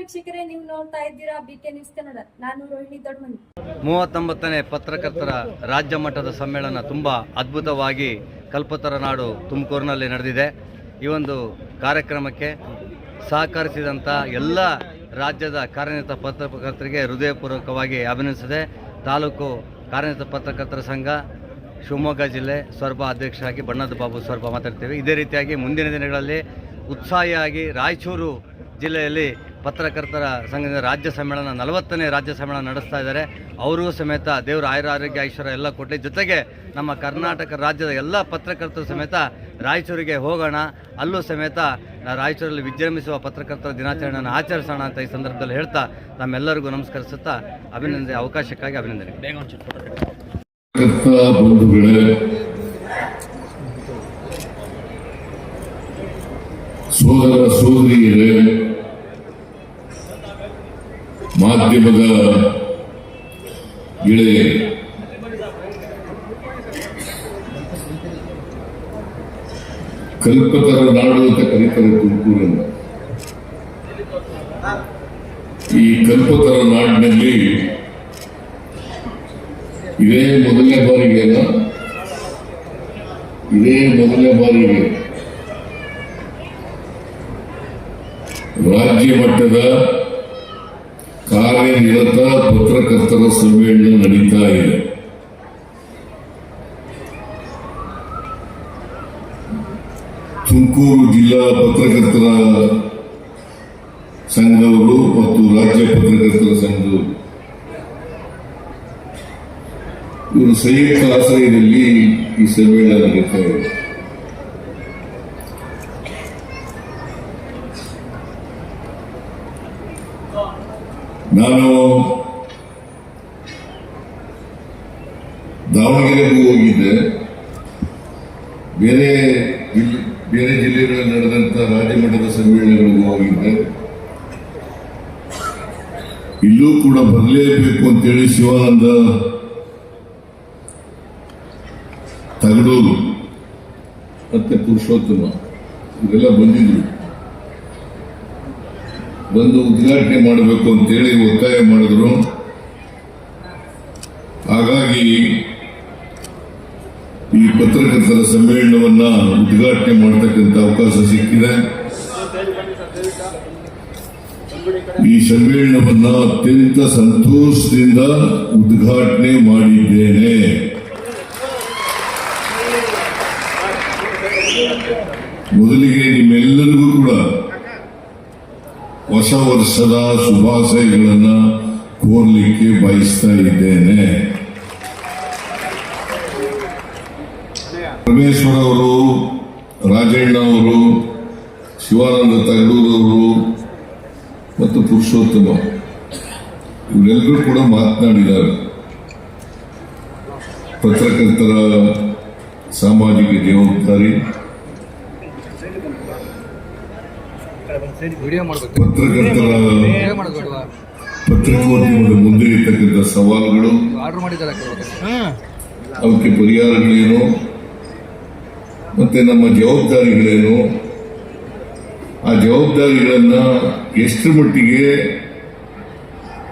ವೀಕ್ಷಕರೇ, ನೀವು ನೋಡ್ತಾ ಇದ್ದೀರಾ ಬಿ ಕೆ ನ್ಯೂಸ್ ಕನ್ನಡ ನಾನು ರೋಹಿಣಿ ದೊಡ್ಡಮನಿ ಮೂವತ್ತೊಂಬತ್ತನೇ ಪತ್ರಕರ್ತರ ರಾಜ್ಯ ಮಟ್ಟದ ಸಮ್ಮೇಳನ ತುಂಬ ಅದ್ಭುತವಾಗಿ ಕಲ್ಪತರ ನಾಡು ತುಮಕೂರಿನಲ್ಲಿ ನಡೆದಿದೆ. ಈ ಒಂದು ಕಾರ್ಯಕ್ರಮಕ್ಕೆ ಸಹಕರಿಸಿದಂಥ ಎಲ್ಲ ರಾಜ್ಯದ ಕಾರ್ಯನಿರತ ಪತ್ರಕರ್ತರಿಗೆ ಹೃದಯಪೂರ್ವಕವಾಗಿ ಅಭಿನಂದಿಸಿದೆ. ತಾಲೂಕು ಕಾರ್ಯನಿರತ ಪತ್ರಕರ್ತರ ಸಂಘ, ಶಿವಮೊಗ್ಗ ಜಿಲ್ಲೆ ಸ್ವರ್ಭ ಅಧ್ಯಕ್ಷರಾಗಿ ಬಣ್ಣದ ಬಾಬು ಸ್ವರ್ಭ ಮಾತಾಡ್ತೇವೆ. ಇದೇ ರೀತಿಯಾಗಿ ಮುಂದಿನ ದಿನಗಳಲ್ಲಿ ಉತ್ಸಾಹಿಯಾಗಿ ರಾಯಚೂರು ಜಿಲ್ಲೆಯಲ್ಲಿ ಪತ್ರಕರ್ತರ ಸಂಘದ ರಾಜ್ಯ ಸಮ್ಮೇಳನ ನಲವತ್ತನೇ ರಾಜ್ಯ ಸಮ್ಮೇಳನ ನಡೆಸ್ತಾ ಇದ್ದಾರೆ. ಅವರೂ ಸಮೇತ ದೇವರ ಆಯುರ ಆರೋಗ್ಯ ಐಶ್ವರ್ಯ ಎಲ್ಲ ಕೊಟ್ಟೆ ಜೊತೆಗೆ ನಮ್ಮ ಕರ್ನಾಟಕ ರಾಜ್ಯದ ಎಲ್ಲ ಪತ್ರಕರ್ತರು ಸಮೇತ ರಾಯಚೂರಿಗೆ ಹೋಗೋಣ. ಅಲ್ಲೂ ಸಮೇತ ನಾ ರಾಯಚೂರಲ್ಲಿ ವಿಜೃಂಭಿಸುವ ಪತ್ರಕರ್ತರ ದಿನಾಚರಣೆಯನ್ನು ಆಚರಿಸೋಣ ಅಂತ ಈ ಸಂದರ್ಭದಲ್ಲಿ ಹೇಳ್ತಾ ನಮ್ಮೆಲ್ಲರಿಗೂ ನಮಸ್ಕರಿಸುತ್ತಾ ಅಭಿನಂದನೆ ಅವಕಾಶಕ್ಕಾಗಿ ಅಭಿನಂದನೆ ಸೋದರ ಸೋದರಿಯರೇ ಮಾಧ್ಯಮದ ಗೆಳೆಯ ಕಲ್ಪತರ ನಾಡು ಅಂತ ಕರೀತಾರೆ ತುಮಕೂರನ್ನು ಈ ಕಲ್ಪತರ ನಾಡಿನಲ್ಲಿ ಇದೇ ಮೊದಲನೇ ಬಾರಿಗೆ ಅಲ್ಲ ಇದೇ ಮೊದಲನೇ ಬಾರಿಗೆ ರಾಜ್ಯ ಮಟ್ಟದ ಕಾರ್ಯನಿರತ ಪತ್ರಕರ್ತರ ಸಮ್ಮೇಳನ ನಡೀತಾ ಇದೆ. ತುಮಕೂರು ಜಿಲ್ಲಾ ಪತ್ರಕರ್ತರ ಸಂಘದವರು ಮತ್ತು ರಾಜ್ಯ ಪತ್ರಕರ್ತರ ಸಂಘದವರು. ಇವರು ಸಂಯುಕ್ತ ಆಶ್ರಯದಲ್ಲಿ ಈ ಸಮ್ಮೇಳನ ನಡೀತಾ ಇದೆ. ನಾನು ದಾವಣಗೆರೆಗೂ ಹೋಗಿದ್ದೆ. ಬೇರೆ ಬೇರೆ ಜಿಲ್ಲೆಗಳಲ್ಲಿ ನಡೆದಂತ ರಾಜ್ಯ ಮಟ್ಟದ ಸಮ್ಮೇಳನಗಳಿಗೂ ಹೋಗಿದ್ದೆ. ಇಲ್ಲೂ ಕೂಡ ಬರಲೇಬೇಕು ಅಂತೇಳಿ ಶಿವಾನಂದ ತಗಡೂರು ಮತ್ತೆ ಪುರುಷೋತ್ತಮ, ಇವೆಲ್ಲ ಬಂದಿದ್ರು ಬಂದು ಉದ್ಘಾಟನೆ ಮಾಡಬೇಕು ಅಂತೇಳಿ ಒತ್ತಾಯ ಮಾಡಿದ್ರು. ಹಾಗಾಗಿ ಈ ಪತ್ರಕರ್ತರ ಸಮ್ಮೇಳನವನ್ನ ಉದ್ಘಾಟನೆ ಮಾಡತಕ್ಕಂಥ ಅವಕಾಶ ಸಿಕ್ಕಿದೆ. ಈ ಸಮ್ಮೇಳನವನ್ನ ಅತ್ಯಂತ ಸಂತೋಷದಿಂದ ಉದ್ಘಾಟನೆ ಮಾಡಿದ್ದೇನೆ. ಮೊದಲಿಗೆ ನಿಮ್ಮೆಲ್ಲರಿಗೂ ಕೂಡ ಹೊಸ ವರ್ಷದ ಶುಭಾಶಯಗಳನ್ನ ಕೋರ್ಲಿಕ್ಕೆ ಬಯಸ್ತಾ ಇದ್ದೇನೆ. ಪರಮೇಶ್ವರ ಅವರು ರಾಜಣ್ಣ ಅವರು ಶಿವಾನಂದ ತಗಡೂರವರು ಮತ್ತು ಪುರುಷೋತ್ತಮ, ಇವರೆಲ್ಲರೂ ಕೂಡ ಮಾತನಾಡಿದ್ದಾರೆ. ಪತ್ರಕರ್ತರ, ಸಾಮಾಜಿಕ ಜವಾಬ್ದಾರಿ ವಿಡಿಯೋ ಮಾಡ್ಬೇಕು ಪತ್ರಕರ್ತರ ಪತ್ರಿಕೋದ್ಯಮದ ಮುಂದೆ ಇರ್ತಕ್ಕಂಥ ಸವಾಲುಗಳು ಆರ್ಡರ್ ಮಾಡಿದ್ದಾರೆ ಅವಕ್ಕೆ ಪರಿಹಾರಗಳೇನು? ಮತ್ತೆ ನಮ್ಮ ಜವಾಬ್ದಾರಿಗಳೇನು? ಆ ಜವಾಬ್ದಾರಿಗಳನ್ನ ಎಷ್ಟು ಮಟ್ಟಿಗೆ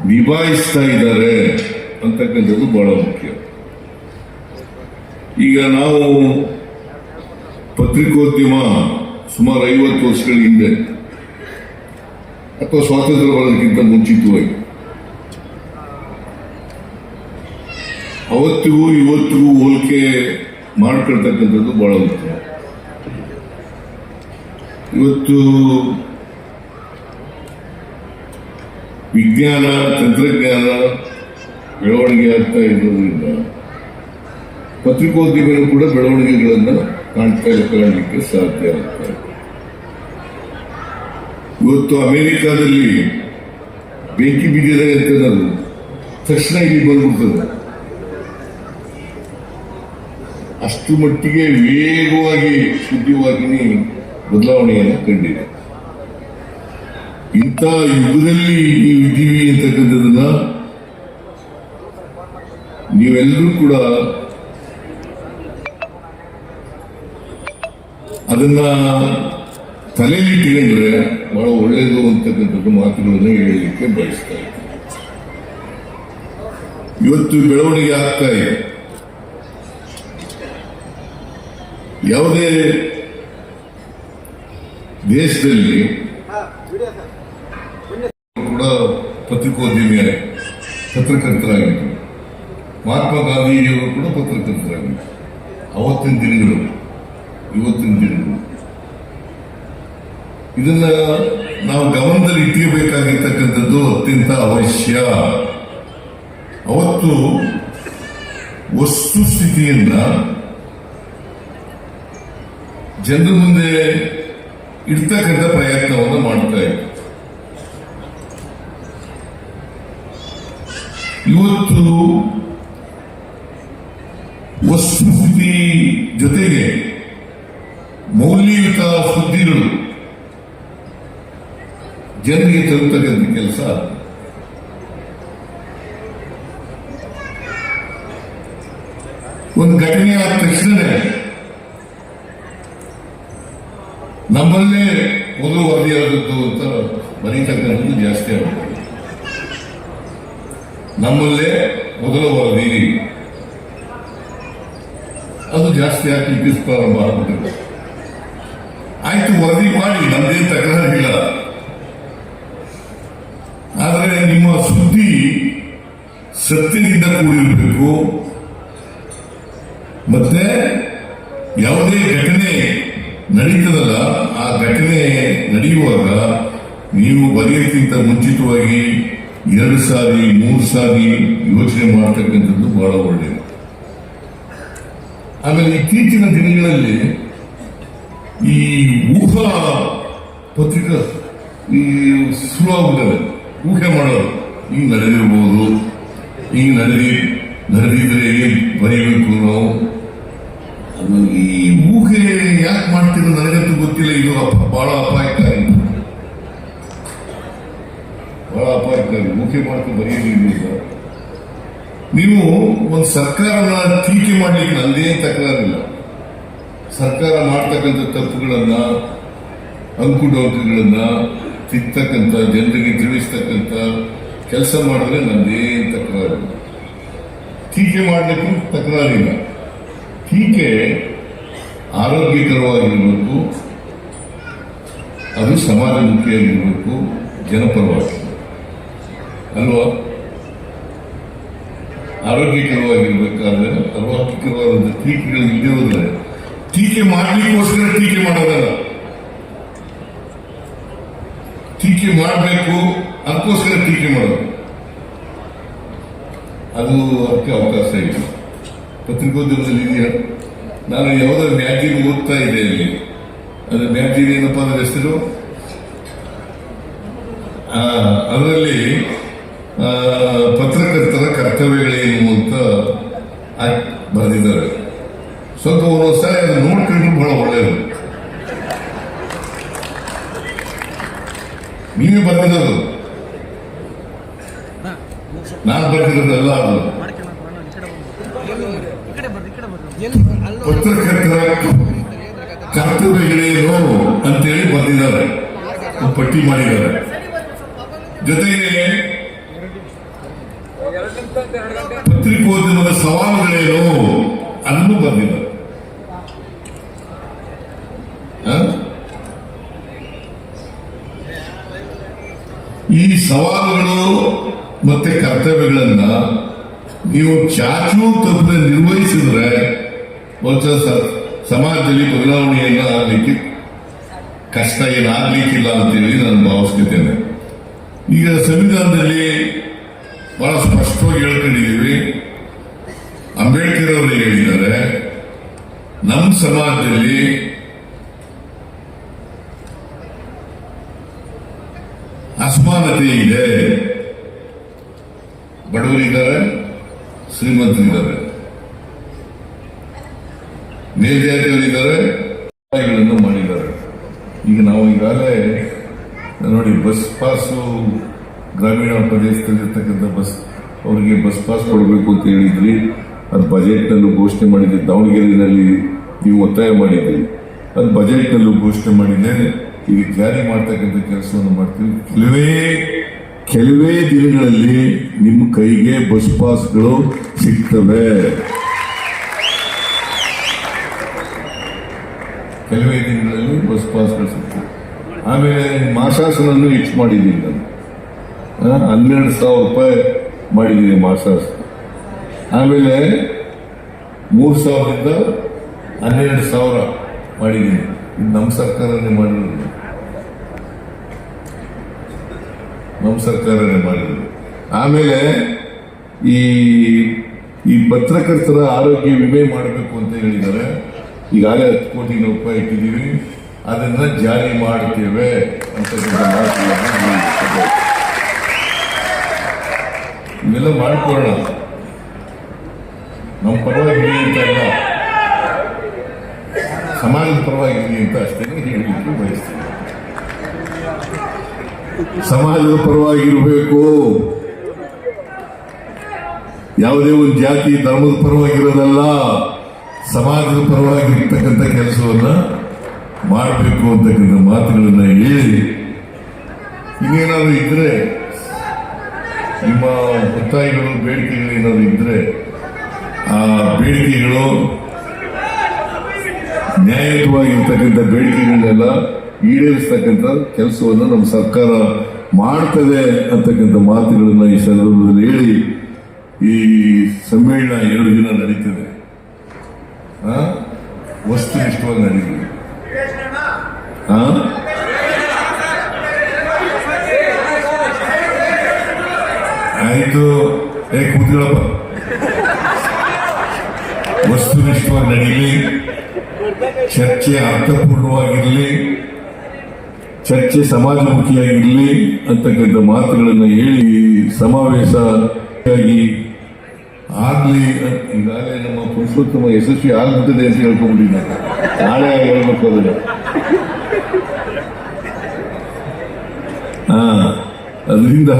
ನಿಭಾಯಿಸ್ತಾ ಇದ್ದಾರೆ ಅಂತಕ್ಕಂಥದ್ದು ಬಹಳ ಮುಖ್ಯ. ಈಗ ನಾವು ಪತ್ರಿಕೋದ್ಯಮ ಸುಮಾರು ಐವತ್ತು ವರ್ಷಗಳ ಹಿಂದೆ ಅಥವಾ ಸ್ವಾತಂತ್ರ್ಯ ಬರೋದಕ್ಕಿಂತ ಮುಂಚಿತವಾಗಿ. ಅವತ್ತಿಗೂ ಇವತ್ತಿಗೂ ಹೋಲಿಕೆ ಮಾಡ್ಕೊಳ್ತಕ್ಕಂಥದ್ದು ಬಹಳ ಮುಖ್ಯ. ಇವತ್ತು ವಿಜ್ಞಾನ, ತಂತ್ರಜ್ಞಾನ ಬೆಳವಣಿಗೆ ಆಗ್ತಾ ಇರೋದ್ರಿಂದ ಪತ್ರಿಕೋದ್ಯಮಗಳು ಕೂಡ ಬೆಳವಣಿಗೆಗಳನ್ನು ಕಾಣ್ತಾ ಕಾಣಲಿಕ್ಕೆ ಸಾಧ್ಯ ಆಗ್ತಾ ಇದೆ. ಇವತ್ತು ಅಮೆರಿಕಾದಲ್ಲಿ ಬೆಂಕಿ ಬಿದ್ದಿದೆ ಅಂತ ನಾನು ತಕ್ಷಣ ಇಲ್ಲಿ ಬಂದ್ಬಿಡ್ತದೆ. ಅಷ್ಟು ಮಟ್ಟಿಗೆ ವೇಗವಾಗಿ ಶುದ್ಧವಾಗಿ ಬದಲಾವಣೆಯನ್ನು ಕಂಡಿದೆ. ಇಂಥ ಯುಗದಲ್ಲಿ ನೀವು ಇದ್ದೀವಿ ಅಂತಕ್ಕಂಥದ್ದನ್ನ ನೀವೆಲ್ಲರೂ ಕೂಡ ಅದನ್ನ ತಲೆಯಲ್ಲಿ ತಿಳಿದ್ರೆ ಬಹಳ ಒಳ್ಳೆಯದು ಅಂತಕ್ಕಂಥದ್ದು ಮಾತುಗಳನ್ನು ಹೇಳಲಿಕ್ಕೆ ಬಯಸ್ತಾ ಇದ್ದೀನಿ ಇವತ್ತು ಬೆಳವಣಿಗೆ ಆಗ್ತಾ ಇದೆ. ಯಾವುದೇ ದೇಶದಲ್ಲಿ ಕೂಡ ಪತ್ರಿಕೋದ್ಯಮಿಯ ಪತ್ರಕರ್ತರಾಗಿದ್ದರು. ಮಹಾತ್ಮ ಗಾಂಧೀಜಿಯವರು ಕೂಡ ಪತ್ರಕರ್ತರಾಗಿದ್ದರು. ಅವತ್ತಿನ ದಿನಗಳು, ಇವತ್ತಿನ ದಿನಗಳು. ಇದನ್ನ ನಾವು ಗಮನದಲ್ಲಿ ಇಟ್ಟಿರಬೇಕಾಗಿರ್ತಕ್ಕಂಥದ್ದು ಅತ್ಯಂತ ಅವಶ್ಯ. ಅವತ್ತು ವಸ್ತುಸ್ಥಿತಿಯನ್ನ ಜನರ ಮುಂದೆ ಇಡ್ತಕ್ಕಂಥ ಪ್ರಯತ್ನವನ್ನು ಮಾಡ್ತಾ ಇತ್ತು ಇವತ್ತು ವಸ್ತುಸ್ಥಿತಿ ಜೊತೆಗೆ ಮೌಲ್ಯಯುತ ಸುದ್ದಿಗಳು ಜನರಿಗೆ ತಲುಪತಕ್ಕಂಥ ಕೆಲಸ ಒಂದು ಘಟನೆ ಆದ ತಕ್ಷಣವೇ ನಮ್ಮಲ್ಲೇ ಮೊದಲು ವರದಿಯಾದದ್ದು ಅಂತ ಬರೀತಕ್ಕಂಥದ್ದು ಜಾಸ್ತಿ ಆಗುತ್ತೆ. ನಮ್ಮಲ್ಲೇ ಮೊದಲ ವರದಿ ಅದು ಜಾಸ್ತಿ ಆಗ್ಲಿಕ್ಕೆ ಪ್ರಾರಂಭ ಆಗ್ಬಿಟ್ಟಿದೆ. ಆಯ್ತು ವರದಿ ಮಾಡಿ, ನಮ್ದೇನು ತಕರಾರಿಲ್ಲ ಆದರೆ ನಿಮ್ಮ ಸುದ್ದಿ ಸತ್ಯದಿಂದ ಕೂಡಿರಬೇಕು. ಮತ್ತೆ ಯಾವುದೇ ಘಟನೆ ನಡೀತದಲ್ಲ, ಆ ಘಟನೆ ನಡೆಯುವಾಗ ನೀವು ಬರೆಯೋಕ್ಕಿಂತ ಮುಂಚಿತವಾಗಿ ಎರಡು ಸಾರಿ, ಮೂರು ಸಾರಿ ಯೋಚನೆ ಮಾಡ್ತಕ್ಕಂಥದ್ದು ಬಹಳ ಒಳ್ಳೆಯದು. ಆಮೇಲೆ ಇತ್ತೀಚಿನ ದಿನಗಳಲ್ಲಿ ಈ ಊಹಾ ಪತ್ರಿಕಾ ಈ ಸುಲಭ ಊಹೆ ಮಾಡೋರು ಈ ನಡೆದಿರ್ಬೋದು. ಈ ನಡೆದಿ, ನಡೆದಿದ್ರೆ ಏನ್ ಬರೀಬೇಕು ನಾವು? ಈ ಊಹೆ ಯಾಕೆ ಮಾಡ್ತಿರೋ ನನಗಂತೂ ಗೊತ್ತಿಲ್ಲ. ಇದು ಬಹಳ ಅಪಾಯಕಾರಿ. ಬಹಳ ಅಪಾಯಕಾರಿ. ಊಹೆ ಮಾಡ್ಕೊಂಡು ಸರ್. ನೀವು ಒಂದು ಸರ್ಕಾರನ ಟೀಕೆ ಮಾಡ್ಲಿಕ್ಕೆ ನಂದೇನು ತಕರಾರಿಲ್ಲ ಸರ್ಕಾರ ಮಾಡ್ತಕ್ಕಂಥ ತಪ್ಪುಗಳನ್ನ, ಅಂಕುಡೊಂಕುಗಳನ್ನ ತಿರ್ತಕ್ಕಂಥ ಜನರಿಗೆ ತಿಳಿಸ್ತಕ್ಕಂಥ ಕೆಲಸ ಮಾಡಿದ್ರೆ ನಂದೇನು ತಕರಾರಿಲ್ಲ ಟೀಕೆ ಮಾಡಲಿಕ್ಕೂ ತಕರಾರಿಲ್ಲ. ಟೀಕೆ ಆರೋಗ್ಯಕರವಾಗಿರಬೇಕು, ಅದು ಸಮಾಜಮುಖಿಯಾಗಿರಬೇಕು, ಜನಪರವಾಗಿ. ಅಲ್ವಾ? ಆರೋಗ್ಯಕರವಾಗಿರ್ಬೇಕಾದ್ರೆ ಆರೋಗ್ಯಕರವಾದ ಟೀಕೆಗಳು ಇಲ್ಲದೆ ಹೋದ್ರೆ. ಟೀಕೆ ಮಾಡಲಿಕ್ಕೋಸ್ಕರ ಟೀಕೆ ಮಾಡೋದಲ್ಲ. ಟೀಕೆ ಮಾಡಬೇಕು ಅದಕ್ಕೋಸ್ಕರ ಟೀಕೆ ಮಾಡೋದು. ಅದು ಅದಕ್ಕೆ ಅವಕಾಶ ಇಲ್ಲ. ಪತ್ರಿಕೋದ್ಯಮದಲ್ಲಿ ನಾನು ಯಾವುದೋ ಮ್ಯಾಗ್ಜಿನ್ ಓದ್ತಾ ಇದೆ ಇಲ್ಲಿ. ಅದು ಮ್ಯಾಗ್ಜಿನ್ ಏನಪ್ಪ ಅಂದ್ರೆ ಹೆಸರು? ಅದರಲ್ಲಿ ಪತ್ರಕರ್ತರ ಕರ್ತವ್ಯಗಳೇನು ಅಂತ ಬರೆದಿದ್ದಾರೆ. ಸ್ವಲ್ಪ ಒಂದೊಂದ್ಸಾರಿ ಅದು ನೋಡ್ಕೊಂಡು ಬಹಳ ಒಳ್ಳೆಯದು ನೀವೇ ಬರೆದಿರೋದು ನಾನು ಬರೆದಿರೋದಲ್ಲ ಅದು ಪತ್ರಕರ್ತರ ಕರ್ತವ್ಯಗಳೇನು ಅಂತೇಳಿ ಬರೆದಿದ್ದಾರೆ ಒಂದು ಪಟ್ಟಿ ಮಾಡಿದ್ದಾರೆ ಜೊತೆಗೆ ಪತ್ರಿಕೋದ್ಯಮದ ಸವಾಲುಗಳೇನು ಅದನ್ನು ಬರೆದಿದ್ದಾರೆ ಹ? ಈ ಸವಾಲುಗಳು ಮತ್ತೆ ಕರ್ತವ್ಯಗಳನ್ನ ನೀವು ಚಾಚು ತಪ್ಪದೆ ನಿರ್ವಹಿಸಿದ್ರೆ ಬಹುಶಃ ಸಮಾಜದಲ್ಲಿ ಬದಲಾವಣೆಯನ್ನ ಆಗಲಿಕ್ಕೆ ಕಷ್ಟ ಏನಾಗ್ಲಿಕ್ಕಿಲ್ಲ ಅಂತೇಳಿ ನಾನು ಭಾವಿಸ್ತಿದ್ದೇನೆ ಈಗ ಸಂವಿಧಾನದಲ್ಲಿ ಬಹಳ ಸ್ಪಷ್ಟವಾಗಿ ಹೇಳ್ಕೊಂಡಿದ್ದೀವಿ. ಅಂಬೇಡ್ಕರ್ ಅವರು ಹೇಳಿದ್ದಾರೆ ನಮ್ಮ ಸಮಾಜದಲ್ಲಿ ಅಸಮಾನತೆ ಇದೆ ಬಡವರಿದ್ದಾರೆ, ಶ್ರೀಮಂತರಿದ್ದಾರೆ. ಮೇಲ್ಜಾತಿಯವರಿದ್ದಾರೆ ಮಾಡಿದ್ದಾರೆ. ಈಗ ನಾವು ಈಗಾಗಲೇ ನೋಡಿ ಬಸ್ ಪಾಸು ಗ್ರಾಮೀಣ ಪ್ರದೇಶದಲ್ಲಿರ್ತಕ್ಕಂಥ ಬಸ್, ಅವರಿಗೆ ಬಸ್ ಪಾಸ್ ಕೊಡಬೇಕು ಅಂತ ಹೇಳಿದ್ರಿ. ಅದು ಬಜೆಟ್ನಲ್ಲೂ ಘೋಷಣೆ ಮಾಡಿದ್ದೆ. ದಾವಣಗೆರೆಯಲ್ಲಿ ನೀವು ಒತ್ತಾಯ ಮಾಡಿದ್ರಿ. ಅದು ಬಜೆಟ್ನಲ್ಲೂ ಘೋಷಣೆ ಮಾಡಿದೆ ಈಗ ಜಾರಿ ಮಾಡ್ತಕ್ಕಂಥ ಕೆಲಸವನ್ನು ಮಾಡ್ತೀವಿ. ಕೆಲವೇ ಕೆಲವೇ ದಿನಗಳಲ್ಲಿ ನಿಮ್ಮ ಕೈಗೆ ಬಸ್ ಪಾಸ್ಗಳು ಸಿಗ್ತವೆ. ಕೆಲವೇ ದಿನಗಳಲ್ಲಿ ಬಸ್ ಪಾಸ್ಗಳು ಸಿಗ್ತವೆ. ಆಮೇಲೆ ಮಾಸಾಸನನ್ನು ಹೆಚ್ಚು ಮಾಡಿದ್ದೀನಿ ನಾನು. ಹನ್ನೆರಡು ಸಾವಿರ ರೂಪಾಯಿ ಮಾಡಿದ್ದೀನಿ ಮಾಸಾಸ ಆಮೇಲೆ ಮೂರು ಸಾವಿರದಿಂದ ಹನ್ನೆರಡು ಸಾವಿರ ಮಾಡಿದ್ದೀನಿ. ನಮ್ಮ ಸರ್ಕಾರನೇ ಮಾಡಿರೋದು. ನಮ್ಮ ಸರ್ಕಾರನೇ ಮಾಡಿದ್ರು. ಆಮೇಲೆ ಈ ಈ ಪತ್ರಕರ್ತರ ಆರೋಗ್ಯ ವಿಮೆ ಮಾಡಬೇಕು ಅಂತ ಹೇಳಿದ್ದಾರೆ. ಈಗಾಗಲೇ ಹತ್ತು ಕೋಟಿ ರೂಪಾಯಿ ಇಟ್ಟಿದ್ದೀವಿ. ಅದನ್ನ ಜಾರಿ ಮಾಡ್ತೇವೆ ಅಂತ. ಇವೆಲ್ಲ ಮಾಡ್ಕೊಳ್ಳೋಣ. ನಮ್ಮ ಪರವಾಗಿ ಅಂತ ಅಲ್ಲ. ಸಮಾಜದ ಪರವಾಗಿ ಅಂತ ಅಷ್ಟೇ ಹೇಳಲಿಕ್ಕೆ ಬಯಸ್ತೀನಿ. ಸಮಾಜದ ಪರವಾಗಿರಬೇಕು. ಯಾವುದೇ ಒಂದು ಜಾತಿ, ಧರ್ಮದ ಪರವಾಗಿರೋದಲ್ಲ. ಸಮಾಜದ ಪರವಾಗಿರ್ತಕ್ಕಂಥ ಕೆಲಸವನ್ನ ಮಾಡಬೇಕು ಅಂತಕ್ಕಂಥ ಮಾತುಗಳನ್ನ ಹೇಳಿ. ಇನ್ನೇನಾದ್ರು ಇದ್ರೆ, ನಿಮ್ಮ ಒತ್ತಾಯಗಳು ಬೇಡಿಕೆಗಳು ಏನಾದ್ರು ಇದ್ರೆ, ಆ ಬೇಡಿಕೆಗಳು ನ್ಯಾಯಯುತವಾಗಿರ್ತಕ್ಕಂಥ ಬೇಡಿಕೆಗಳನ್ನೆಲ್ಲ ಈಡೇರಿಸ್ತಕ್ಕಂಥ ಕೆಲಸವನ್ನು ನಮ್ಮ ಸರ್ಕಾರ ಮಾಡ್ತದೆ ಅಂತಕ್ಕಂಥ ಮಾತುಗಳನ್ನು ಈ ಸಂದರ್ಭದಲ್ಲಿ ಹೇಳಿ ಈ ಸಮ್ಮೇಳನ ಎರಡು ದಿನ ನಡೀತದೆ. ವಸ್ತು ವಸ್ತುನಿಷ್ಠವಾಗಿ ನಡೀತದೆ? ಆಯ್ತು. ಏ, ಕೂತ್ಕೊಳ್ಳಪ್ಪ. ವಸ್ತುನಿಷ್ಠವಾಗಿ ನಡೀಲಿ. ಚರ್ಚೆ ಅರ್ಥಪೂರ್ಣವಾಗಿರಲಿ. ಚರ್ಚೆ ಸಮಾಜಮುಖಿಯಾಗಿರಲಿ ಅಂತಕ್ಕಂಥ ಮಾತುಗಳನ್ನು ಹೇಳಿ ಸಮಾವೇಶ ಆಗಿ ಆಗ್ಲಿ ಈಗಾಗಲೇ ನಮ್ಮ ಪುರುಷೋತ್ತಮ ಯಶಸ್ವಿ ಆಗ್ಬಿಟ್ಟಿದೆ ಅಂತ ಹೇಳ್ಕೊಂಡ್ಬಿಟ್ಟಿದ್ದೆ. ನಾಳೆ ಹೇಳ್ಬೇಕು ಅದನ್ನ. ಹಾ, ಅದರಿಂದ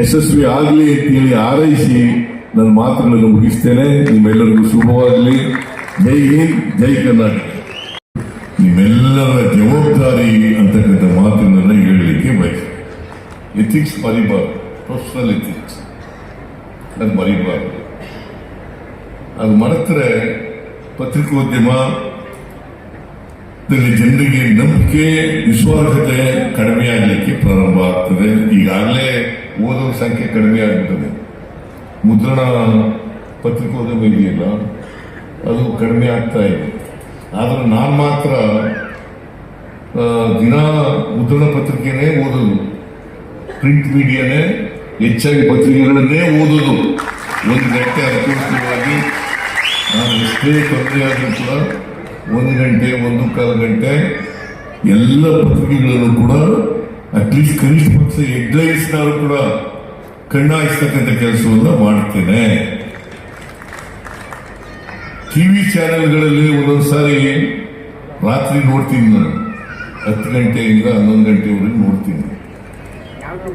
ಯಶಸ್ವಿ ಆಗಲಿ ಅಂತೇಳಿ ಆರೈಸಿ ನನ್ನ ಮಾತುಗಳನ್ನು ಮುಗಿಸ್ತೇನೆ. ನಿಮ್ಮೆಲ್ಲರಿಗೂ ಶುಭವಾಗಲಿ. ಜೈ ಹಿಂದ್, ಜೈ ಕರ್ನಾಟಕ. ನಿಮ್ಮೆಲ್ಲರ ಜವಾಬ್ದಾರಿ ಅಂತಕ್ಕಂಥ ಮಾತುಗಳನ್ನ ಹೇಳಲಿಕ್ಕೆ ಬಯಸಿ ಎಥಿಕ್ಸ್ ಮರಿಬಾರ್ದು. ಪ್ರೊಫೆಷನಲ್ ಎಥಿಕ್ಸ್ ಅದು ಮರಿಬಾರ್ದು. ಅದು ಮರೆತರೆ ಪತ್ರಿಕೋದ್ಯಮ ಜನರಿಗೆ ನಂಬಿಕೆ ವಿಶ್ವಾಸತೆ ಕಡಿಮೆ ಆಗಲಿಕ್ಕೆ ಪ್ರಾರಂಭ ಆಗ್ತದೆ. ಈಗಾಗಲೇ ಓದೋ ಸಂಖ್ಯೆ ಕಡಿಮೆ ಆಗುತ್ತದೆ ಮುದ್ರಣ ಪತ್ರಿಕೋದ್ಯಮ ಇದೆಯಲ್ಲ, ಅದು ಕಡಿಮೆ ಆಗ್ತಾ ಇದೆ. ಆದ್ರೆ ನಾನು ಮಾತ್ರ ದಿನ ಮುದ್ರಣ ಪತ್ರಿಕೆನೇ ಓದೋದು. ಪ್ರಿಂಟ್ ಮೀಡಿಯಾನೇ ಹೆಚ್ಚಾಗಿ ಪತ್ರಿಕೆಗಳನ್ನೇ ಓದೋದು. ಒಂದು ಗಂಟೆ ಅನುಕೂಲವಾಗಿ, ನಾನು ಎಷ್ಟೇ ತೊಂದರೆ ಆದರೂ ಕೂಡ ಒಂದು ಗಂಟೆ, ಒಂದು ಕಾಲು ಗಂಟೆ, ಎಲ್ಲ ಪತ್ರಿಕೆಗಳನ್ನು ಕೂಡ ಅಟ್ಲೀಸ್ಟ್ ಕನಿಷ್ಠ ಪಕ್ಷ ಹೆಡ್ಲೈನ್ಸ್ನಾದ್ರು ಕೂಡ ಕಣ್ಣಾಯಿಸ್ತಕ್ಕಂಥ ಕೆಲಸವನ್ನು ಮಾಡ್ತೇನೆ. ಟಿವಿ ಚಾನೆಲ್ಗಳಲ್ಲಿ ಒಂದೊಂದು ಸಾರಿ ರಾತ್ರಿ ನೋಡ್ತೀನಿ ನಾನು. ಹತ್ತು ಗಂಟೆಯಿಂದ ಹನ್ನೊಂದು ಗಂಟೆವರೆಗೂ ನೋಡ್ತೀನಿ.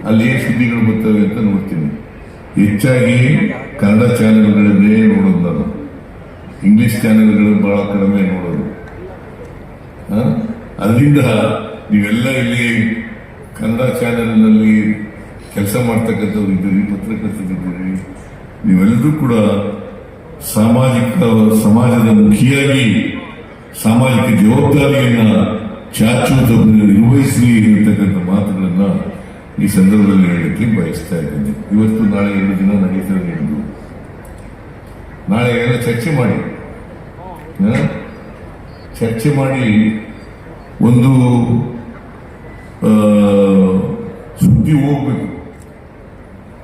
ಅಲ್ಲಿ ಏನು ಸುದ್ದಿಗಳು ಬರ್ತವೆ ಅಂತ ನೋಡ್ತೀನಿ. ಹೆಚ್ಚಾಗಿ ಕನ್ನಡ ಚಾನೆಲ್ಗಳನ್ನೇ ನೋಡೋದು ನಾನು. ಇಂಗ್ಲಿಷ್ ಚಾನೆಲ್ಗಳು ಬಹಳ ಕಡಿಮೆ ನೋಡೋದು? ಅದರಿಂದ ನೀವೆಲ್ಲ ಇಲ್ಲಿ ಕನ್ನಡ ಚಾನೆಲ್ನಲ್ಲಿ ಕೆಲಸ ಮಾಡ್ತಕ್ಕಂಥವ್ರು ಇದ್ದೀರಿ, ಪತ್ರಕರ್ತರಿದ್ದೀರಿ, ನೀವೆಲ್ಲರೂ ಕೂಡ ಸಾಮಾಜಿಕ ಸಮಾಜದ ಮುಖಿಯಾಗಿ, ಸಾಮಾಜಿಕ ಜವಾಬ್ದಾರಿಯನ್ನ ಚಾಚು ನಿರ್ವಹಿಸಲಿ ಅಂತಕ್ಕಂಥ ಮಾತುಗಳನ್ನ ಈ ಸಂದರ್ಭದಲ್ಲಿ ಹೇಳಲಿಕ್ಕೆ ಬಯಸ್ತಾ ಇದ್ದೀನಿ. ಇವತ್ತು ನಾಳೆ ಎರಡು ದಿನ ನಡೀತದೆ ನಿಮ್ದು ನಾಳೆ ಎಲ್ಲ ಚರ್ಚೆ ಮಾಡಿ? ಚರ್ಚೆ ಮಾಡಿ ಒಂದು ಸುದ್ದಿ ಹೋಗ್ಬೇಕು.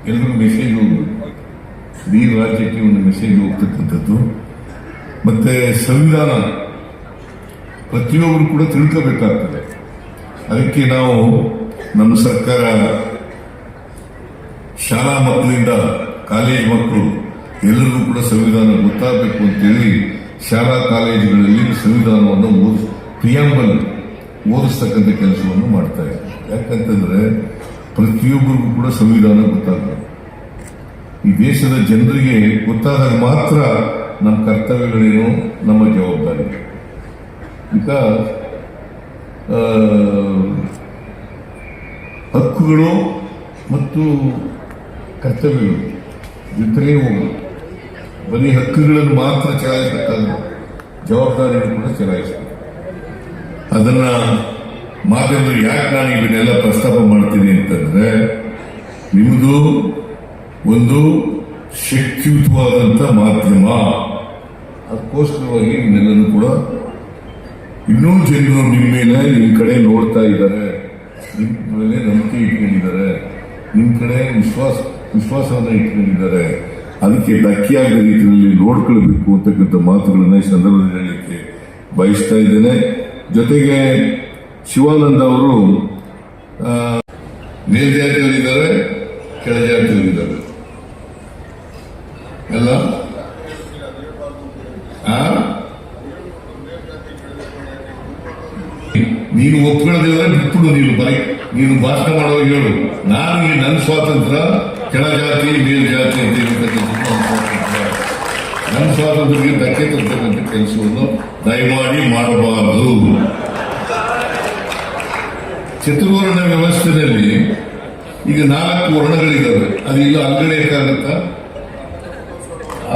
ಎಲ್ರಿಗೂ ಮೆಸೇಜ್ ಹೋಗ್ಬೇಕು. ಇಡೀ ರಾಜ್ಯಕ್ಕೆ ಒಂದು ಮೆಸೇಜ್ ಹೋಗ್ತಕ್ಕಂಥದ್ದು. ಮತ್ತೆ ಸಂವಿಧಾನ ಪ್ರತಿಯೊಬ್ಬರು ಕೂಡ ತಿಳ್ಕೋಬೇಕಾಗ್ತದೆ. ಅದಕ್ಕೆ ನಾವು ನಮ್ಮ ಸರ್ಕಾರ ಶಾಲಾ ಮಕ್ಕಳಿಂದ ಕಾಲೇಜ್ ಮಕ್ಕಳು ಎಲ್ಲರಿಗೂ ಕೂಡ ಸಂವಿಧಾನ ಗೊತ್ತಾಗಬೇಕು ಅಂತೇಳಿ ಶಾಲಾ ಕಾಲೇಜುಗಳಲ್ಲಿ ಸಂವಿಧಾನವನ್ನು ಓದಿಸ್ ಪ್ರಿಯಾಂಬಲ್ ಓದಿಸ್ತಕ್ಕಂಥ ಕೆಲಸವನ್ನು ಮಾಡ್ತಾ ಇದ್ದಾರೆ. ಯಾಕಂತಂದ್ರೆ ಪ್ರತಿಯೊಬ್ಬರಿಗೂ ಕೂಡ ಸಂವಿಧಾನ ಗೊತ್ತಾಗಬೇಕು. ಈ ದೇಶದ ಜನರಿಗೆ ಗೊತ್ತಾದಾಗ ಮಾತ್ರ ನಮ್ಮ ಕರ್ತವ್ಯಗಳೇನು, ನಮ್ಮ ಜವಾಬ್ದಾರಿ. ಈಗ ಹಕ್ಕುಗಳು ಮತ್ತು ಕರ್ತವ್ಯಗಳು ಜೊತೆಗೆ ಹೋಗಲು ಬರೀ ಹಕ್ಕುಗಳನ್ನು ಮಾತ್ರ ಚಲಾಯಿಸಬೇಕಾದ ಜವಾಬ್ದಾರಿಯನ್ನು ಕೂಡ ಚಲಾಯಿಸಬೇಕು. ಅದನ್ನ ಮಾಧ್ಯಮದಲ್ಲಿ ಯಾಕೆ ನಾನು ಇವನ್ನೆಲ್ಲ ಪ್ರಸ್ತಾಪ ಮಾಡ್ತೀನಿ ಅಂತಂದ್ರೆ, ನಿಮ್ಮದು ಒಂದು ಶಕ್ತಿಯುತವಾದಂಥ ಮಾಧ್ಯಮ. ಅದಕ್ಕೋಸ್ಕರವಾಗಿ ನಿನ್ನೆಲ್ಲರೂ ಕೂಡ ಇನ್ನೂ ಜನರು ನಿಮ್ಮ ಮೇಲೆ ನಿಮ್ಮ ಕಡೆ ನೋಡ್ತಾ ಇದ್ದಾರೆ. ನಿಮ್ಮ ಮೇಲೆ ನಂಬಿಕೆ ಇಟ್ಕೊಂಡಿದ್ದಾರೆ. ನಿಮ್ಮ ಕಡೆ ವಿಶ್ವಾಸ, ವಿಶ್ವಾಸವನ್ನು ಇಟ್ಕೊಂಡಿದ್ದಾರೆ. ಅದಕ್ಕೆ ಧಕ್ಕೆಯಾಗದ ರೀತಿಯಲ್ಲಿ ನೋಡ್ಕೊಳ್ಬೇಕು ಅಂತಕ್ಕಂಥ ಮಾತುಗಳನ್ನ ಈ ಸಂದರ್ಭದಲ್ಲಿ ಹೇಳಲಿಕ್ಕೆ ಬಯಸ್ತಾ ಇದ್ದೇನೆ. ಜೊತೆಗೆ ಶಿವಾನಂದ ಅವರು ಮೇಲ್ಜಾತಿಯವರಿದ್ದಾರೆ ಕೆಳಜಾತಿಯವರಿದ್ದಾರೆ ಅಲ್ಲ ಆ ನೀನು ಒಪ್ಕೊಳ್ಳೋದಿಲ್ಲ ಬಿಟ್ಬಿಡು ನೀನು ಬರೀ ನೀನು ಭಾಷಣ ಮಾಡುವಾಗ ಹೇಳು. ನಾನು ಈ ನನ್ನ ಸ್ವಾತಂತ್ರ್ಯ, ಕೆಳಜಾತಿ, ಮೇಲ್ಜಾತಿ ಅಂತ ಹೇಳ್ತಕ್ಕಂಥದ್ದು ನನ್ನ ಸ್ವಾತಂತ್ರ್ಯ. ನನ್ನ ಸ್ವಾತಂತ್ರ್ಯಕ್ಕೆ ಧಕ್ಕೆ ತರ್ತಕ್ಕಂಥ ಕೆಲಸವನ್ನು ದಯಮಾಡಿ ಮಾಡಬಾರದು. ಚತುರ್ವರ್ಣ ವ್ಯವಸ್ಥೆಯಲ್ಲಿ ಈಗ ನಾಲ್ಕು ವರ್ಣಗಳಿದ್ದಾವೆ. ಅದು ಇಲ್ಲ ಅಲ್ಗಡೆಯಕ್ಕಾಗತ್ತಾ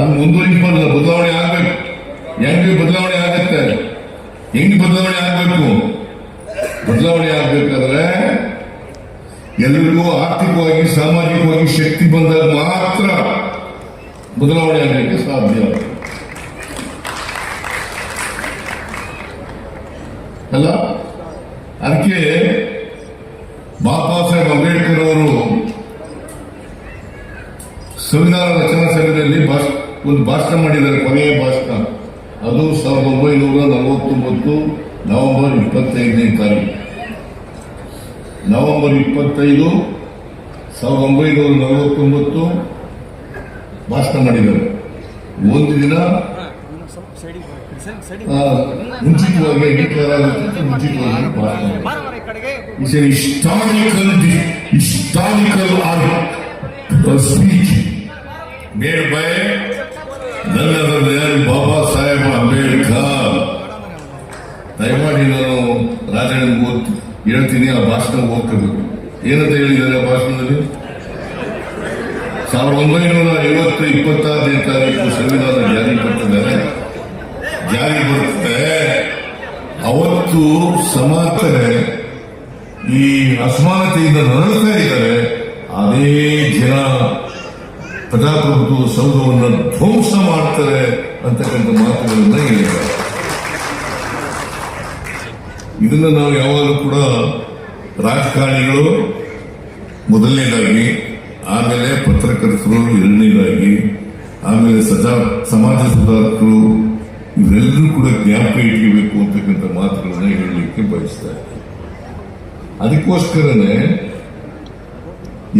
ಅದು ಬದಲಾವಣೆ ಆಗ್ಬೇಕು. ಹೆಂಗೆ ಬದಲಾವಣೆ ಆಗತ್ತೆ? ಹೆಂಗ್ ಬದಲಾವಣೆ ಆಗ್ಬೇಕು? ಬದಲಾವಣೆ ಆಗ್ಬೇಕಾದ್ರೆ ಎಲ್ಲರಿಗೂ ಆರ್ಥಿಕವಾಗಿ, ಸಾಮಾಜಿಕವಾಗಿ ಶಕ್ತಿ ಬಂದಾಗ ಮಾತ್ರ ಬದಲಾವಣೆ ಆಗಲಿಕ್ಕೆ ಸಾಧ್ಯ. ಅಲ್ಲ? ಅದಕ್ಕೆ ಬಾಬಾ ಸಾಹೇಬ್ ಅಂಬೇಡ್ಕರ್ ಅವರು ಸಂವಿಧಾನ ರಚನಾ ಸಭೆಯಲ್ಲಿ ಭಾಷ- ಒಂದು ಭಾಷಣ ಮಾಡಿದ್ದಾರೆ ಕೊನೆಯ ಭಾಷಣ. ಅದು ಸಾವಿರದ ಒಂಬೈನೂರ ನಲವತ್ತೊಂಬತ್ತು ನವೆಂಬರ್ ಇಪ್ಪತ್ತೈದನೇ ತಾರೀಕು. ನವೆಂಬರ್ ಇಪ್ಪತ್ತೈದು ಸಾವಿರದ ಒಂಬೈನೂರ ನಲವತ್ತೊಂಬತ್ತು ಭಾಷಣ ಮಾಡಿದ್ದಾರೆ. ಒಂದು ದಿನ ಮುಂಚಿತವಾಗಿ ಅಂಗೀಕಾರ ಆಗುತ್ತೆ ಮುಂಚಿತವಾಗಿ ಭಾಷಣ an historical, historical art, than ಬಾಬಾ ಸಾಹೇಬ್ ಅಂಬೇಡ್ಕರ್. ದಯಮಾಡಿ ನಾನು ರಾಜಣ್ಣ ಓದ್, ಹೇಳ್ತೀನಿ, ಆ ಭಾಷಣ ಓದ್ಕೋಬೇಕು. ಏನಂತ ಹೇಳಿದ್ದಾರೆ ಆ ಭಾಷಣದಲ್ಲಿ? ಸಾವಿರದ ಒಂಬೈನೂರ ಐವತ್ತು ಇಪ್ಪತ್ತಾರನೇ ತಾರೀಕು ಸಂವಿಧಾನ ಜಾರಿ ಬರ್ತಿದ್ದಾರೆ ಜಾರಿ ಬರ್ತದೆ ಅವತ್ತು ಸಮಾನತೆ ಈ ಅಸಮಾನತೆಯಿಂದ ನರಳುತ್ತಾ ಇದ್ದಾರೆ. ಅದೇ ಜನ ಪ್ರಜಾಪ್ರಭುತ್ವ ಸೌಧವನ್ನು ಧ್ವಂಸ ಮಾಡ್ತಾರೆ ಅಂತಕ್ಕಂಥ ಮಾತುಗಳನ್ನ ಹೇಳಿದ್ದಾರೆ. ಇದನ್ನ ನಾವು ಯಾವಾಗಲೂ ಕೂಡ ರಾಜಕಾರಣಿಗಳು ಮೊದಲನೇದಾಗಿ, ಆಮೇಲೆ ಪತ್ರಕರ್ತರು ಎರಡನೇದಾಗಿ, ಆಮೇಲೆ ಸದಾ ಸಮಾಜ ಸುಧಾರಕರು, ಇವರೆಲ್ಲರೂ ಕೂಡ ಜ್ಞಾಪಕ ಇಟ್ಕೋಬೇಕು ಅಂತಕ್ಕಂಥ ಮಾತುಗಳನ್ನ ಹೇಳಲಿಕ್ಕೆ ಬಯಸ್ತಾರೆ ಅದಕ್ಕೋಸ್ಕರನೇ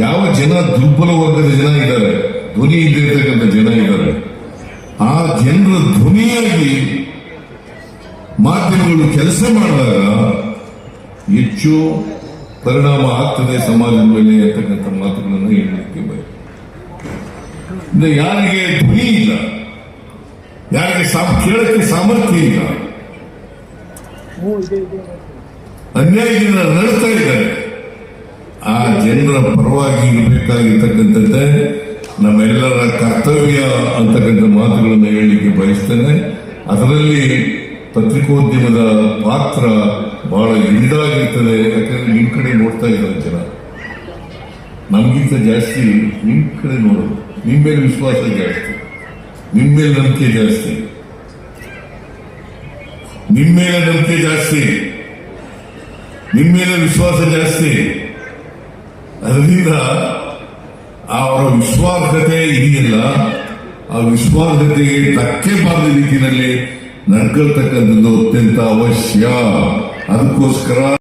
ಯಾವ ಜನ ದುರ್ಬಲ ವರ್ಗದ ಜನ ಇದ್ದಾರೆ ಧ್ವನಿ ಇದ್ದಿರ್ತಕ್ಕಂಥ ಜನ ಇದ್ದಾರೆ. ಆ ಜನರ ಧ್ವನಿಯಾಗಿ ಮಾಧ್ಯಮಗಳು ಕೆಲಸ ಮಾಡಿದಾಗ ಹೆಚ್ಚು ಪರಿಣಾಮ ಆಗ್ತದೆ ಸಮಾಜದ ಮೇಲೆ ಅಂತಕ್ಕಂಥ ಮಾತುಗಳನ್ನು ಹೇಳಲಿಕ್ಕೆ ಬಯ ಇನ್ನು ಯಾರಿಗೆ ಧ್ವನಿ ಇಲ್ಲ, ಯಾರಿಗೆ ಕೇಳಕ್ಕೆ ಸಾಮರ್ಥ್ಯ ಇಲ್ಲ ಅನ್ಯಾಯದಿಂದ ನಡ್ತಾ ಇದ್ದಾರೆ. ಆ ಜನರ ಪರವಾಗಿ ಇರಬೇಕಾಗಿರ್ತಕ್ಕಂಥದ್ದೇ ನಮ್ಮೆಲ್ಲರ ಕರ್ತವ್ಯ ಅಂತಕ್ಕಂಥ ಮಾತುಗಳನ್ನು ಹೇಳಲಿಕ್ಕೆ ಬಯಸ್ತೇನೆ. ಅದರಲ್ಲಿ ಪತ್ರಿಕೋದ್ಯಮದ ಪಾತ್ರ ಬಹಳ ಹಿರಿದಾಗಿರ್ತದೆ ಯಾಕಂದ್ರೆ ನಿಮ್ಮ ಕಡೆ ನೋಡ್ತಾ ಇದ್ದಾರೆ ಜನ. ನಮ್ಗಿಂತ ಜಾಸ್ತಿ ನಿಮ್ ಕಡೆ ನೋಡೋದು. ನಿಮ್ಮ ಮೇಲೆ ವಿಶ್ವಾಸ ಜಾಸ್ತಿ. ನಿಮ್ಮ ಮೇಲೆ ನಂಬಿಕೆ ಜಾಸ್ತಿ. ನಿಮ್ಮ ಮೇಲೆ ನಂಬಿಕೆ ಜಾಸ್ತಿ. ನಿಮ್ಮ ಮೇಲೆ ವಿಶ್ವಾಸ ಜಾಸ್ತಿ. ಅದರಿಂದ ಅವರ ವಿಶ್ವಾಸತೆ ಇದೆಯಲ್ಲ ಆ ವಿಶ್ವಾಸತೆಗೆ ಧಕ್ಕೆ ಬಾರದ ರೀತಿಯಲ್ಲಿ ನಡ್ಕೊಳ್ತಕ್ಕಂಥದ್ದು ಅತ್ಯಂತ ಅವಶ್ಯ. ಅದಕ್ಕೋಸ್ಕರ